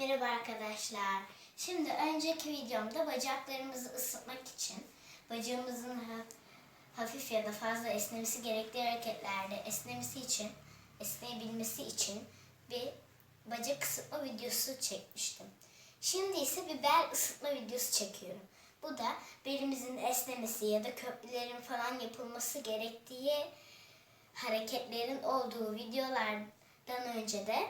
Merhaba arkadaşlar. Şimdi önceki videomda bacaklarımızı ısıtmak için bacağımızın ha- hafif ya da fazla esnemesi gerektiği hareketlerde esnemesi için, esneyebilmesi için bir bacak ısıtma videosu çekmiştim. Şimdi ise bir bel ısıtma videosu çekiyorum. Bu da belimizin esnemesi ya da köprülerin falan yapılması gerektiği hareketlerin olduğu videolardan önce de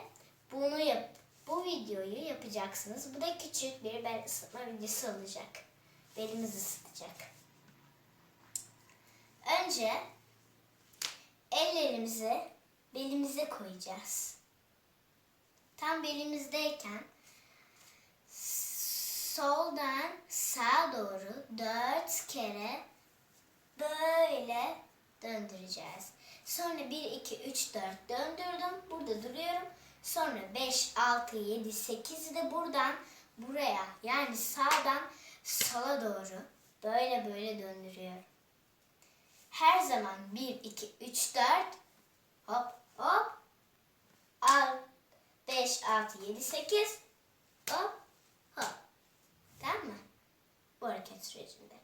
bunu yap bu videoyu yapacaksınız. Bu da küçük bir bel ısıtma videosu olacak. Belimiz ısıtacak. Önce ellerimizi belimize koyacağız. Tam belimizdeyken soldan sağa doğru dört kere böyle döndüreceğiz. Sonra 1, 2, 3, 4 döndürdüm. Burada duruyorum. Sonra 5, 6, 7, 8'i de buradan buraya yani sağdan sola doğru böyle böyle döndürüyorum. Her zaman 1, 2, 3, 4 hop hop al 5, 6, 7, 8 hop hop. Tamam mı? Bu hareket sürecinde.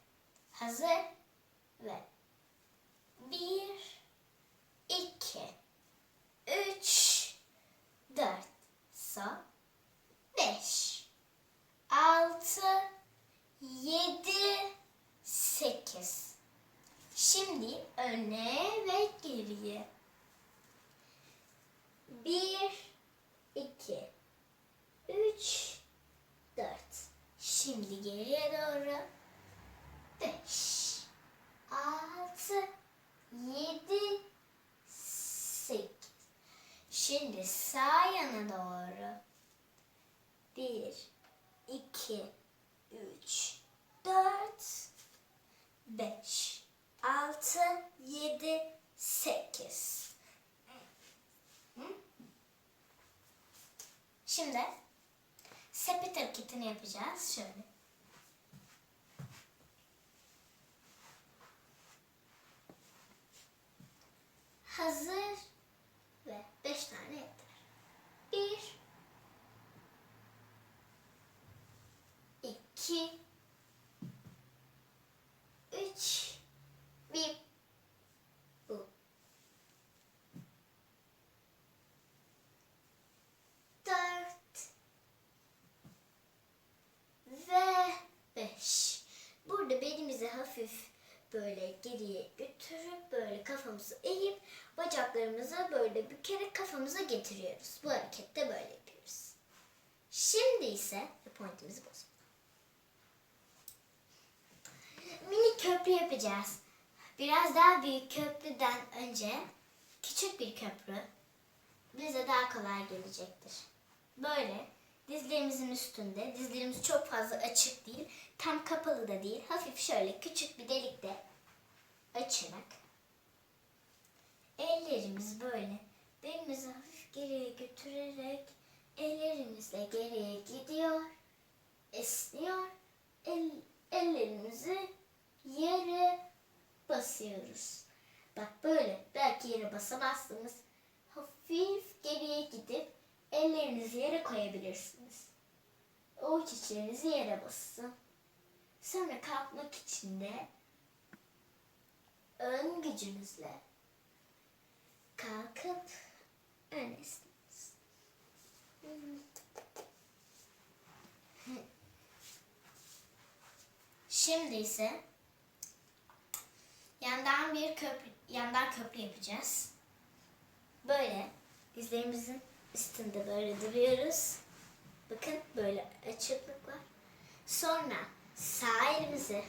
Hazır ve 1 2, 3, 4, 5, 6, 7, 8. Şimdi sepet hareketini yapacağız. Şöyle. Hazır ve beş tane yeter. Bir, iki, üç, bir, bu. Dört ve beş. Burada belimizi hafif böyle geriye götürüp böyle kafamızı eğip bacaklarımızı böyle bükerek kafamıza getiriyoruz. Bu harekette böyle yapıyoruz. Şimdi ise pointimizi bozalım. Mini köprü yapacağız. Biraz daha büyük köprüden önce küçük bir köprü bize daha kolay gelecektir. Böyle dizlerimizin üstünde, dizlerimiz çok fazla açık değil, tam kapalı da değil, hafif şöyle küçük bir delikte açarak ellerimiz böyle belimizi hafif geriye götürerek ellerimizle geriye gidiyor, esniyor, el, ellerimizi yere basıyoruz. Bak böyle belki yere basamazsınız. Hafif geriye gidip ellerinizi yere koyabilirsiniz. O çiçeğinizi yere basın. Sonra kalkmak için de ön gücünüzle kalkıp önesiniz. Şimdi ise yandan bir köprü, yandan köprü yapacağız. Böyle dizlerimizin üstünde böyle duruyoruz. Bakın böyle açıklık var. Sonra sağ elimizi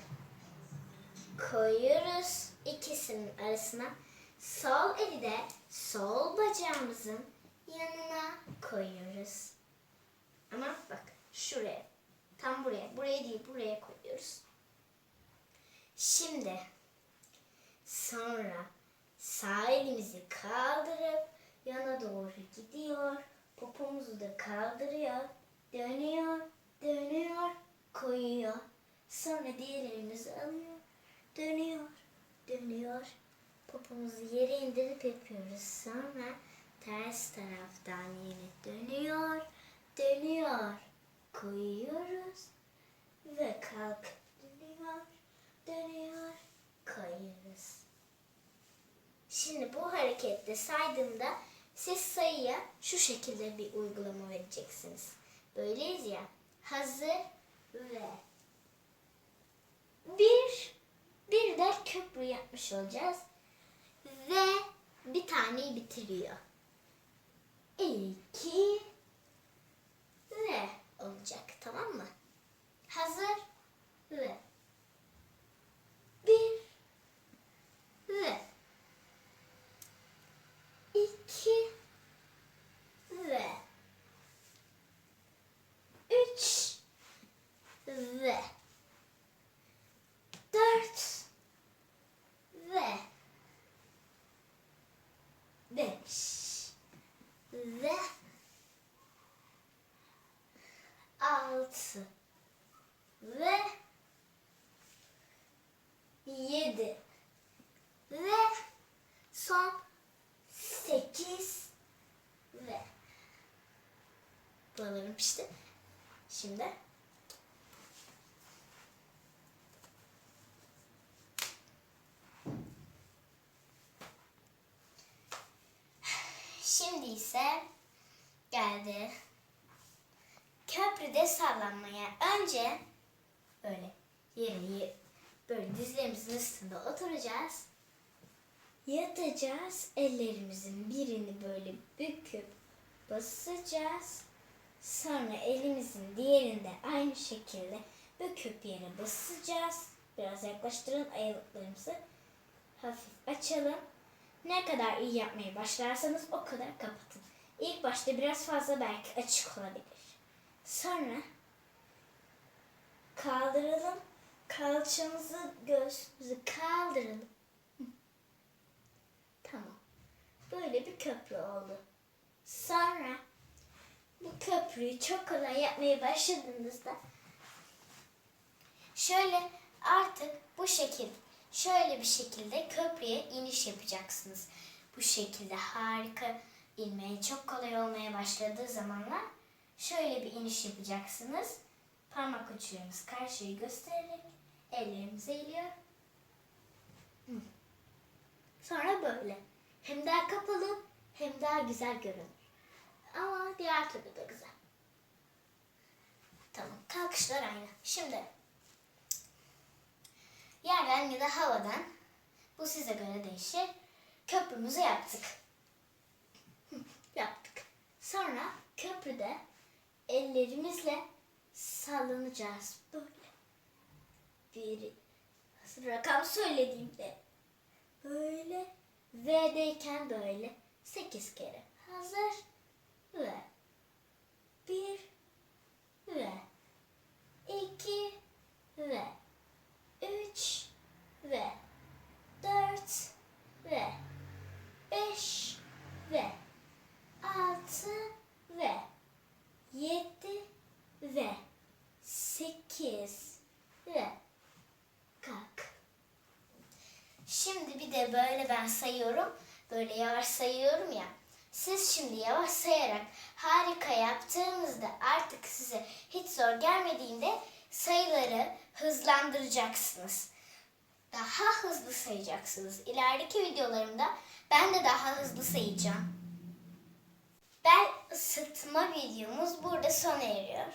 koyuyoruz ikisinin arasına. Sol eli de sol bacağımızın yanına koyuyoruz. Ama bak şuraya. Tam buraya. Buraya değil buraya koyuyoruz. Şimdi sonra sağ elimizi kaldırıp yana doğru gidiyor. Popomuzu da kaldırıyor. Dönüyor, dönüyor, koyuyor. Sonra diğer elimizi alıyor. Dönüyor, dönüyor. Popomuzu yere indirip yapıyoruz. Sonra ters taraftan yine dönüyor, dönüyor. koyuyoruz ve kalk dönüyor, dönüyor, koyuyoruz. Şimdi bu harekette saydığımda siz sayıya şu şekilde bir uygulama vereceksiniz. Böyleyiz ya. Hazır ve bir bir de köprü yapmış olacağız. Ve bir taneyi bitiriyor. İki ve olacak tamam mı? Hazır ve bir ve iki ve üç ve dört ve beş ve altı ve yedi ve son sekiz ve buralarım pişti. Şimdi Şimdi ise geldi. Köprüde sallanmaya. Önce böyle yere böyle dizlerimizin üstünde oturacağız. Yatacağız. Ellerimizin birini böyle büküp basacağız. Sonra elimizin diğerini de aynı şekilde büküp yere basacağız. Biraz yaklaştırın ayaklarımızı. Hafif açalım. Ne kadar iyi yapmaya başlarsanız o kadar kapatın. İlk başta biraz fazla belki açık olabilir. Sonra kaldıralım. Kalçamızı, göğsümüzü kaldıralım. Tamam. Böyle bir köprü oldu. Sonra bu köprüyü çok kolay yapmaya başladığınızda şöyle artık bu şekilde şöyle bir şekilde köprüye iniş yapacaksınız. Bu şekilde harika inmeye çok kolay olmaya başladığı zamanlar şöyle bir iniş yapacaksınız. Parmak uçlarımız karşıyı göstererek ellerimizi eğiliyor. Sonra böyle. Hem daha kapalı hem daha güzel görünür. Ama diğer türlü de güzel. Tamam. Kalkışlar aynı. Şimdi yerden ya da havadan bu size göre değişir. Köprümüzü yaptık. Yaptık. Sonra köprüde ellerimizle sallanacağız. Böyle. Bir rakam söylediğimde böyle V'deyken böyle sekiz kere. Hazır ve bir ve iki ve üç ve dört ve beş ve altı ve yedi ve sekiz ve kalk. Şimdi bir de böyle ben sayıyorum. Böyle yavaş sayıyorum ya. Siz şimdi yavaş sayarak harika yaptığınızda artık size hiç zor gelmediğinde sayıları hızlandıracaksınız. Daha hızlı sayacaksınız. İlerideki videolarımda ben de daha hızlı sayacağım. Bel ısıtma videomuz burada sona eriyor.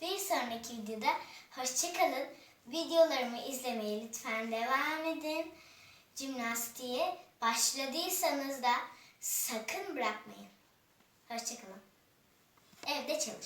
Bir sonraki videoda hoşçakalın. Videolarımı izlemeye lütfen devam edin. Jimnastiğe başladıysanız da sakın bırakmayın. Hoşçakalın. Evde çalış.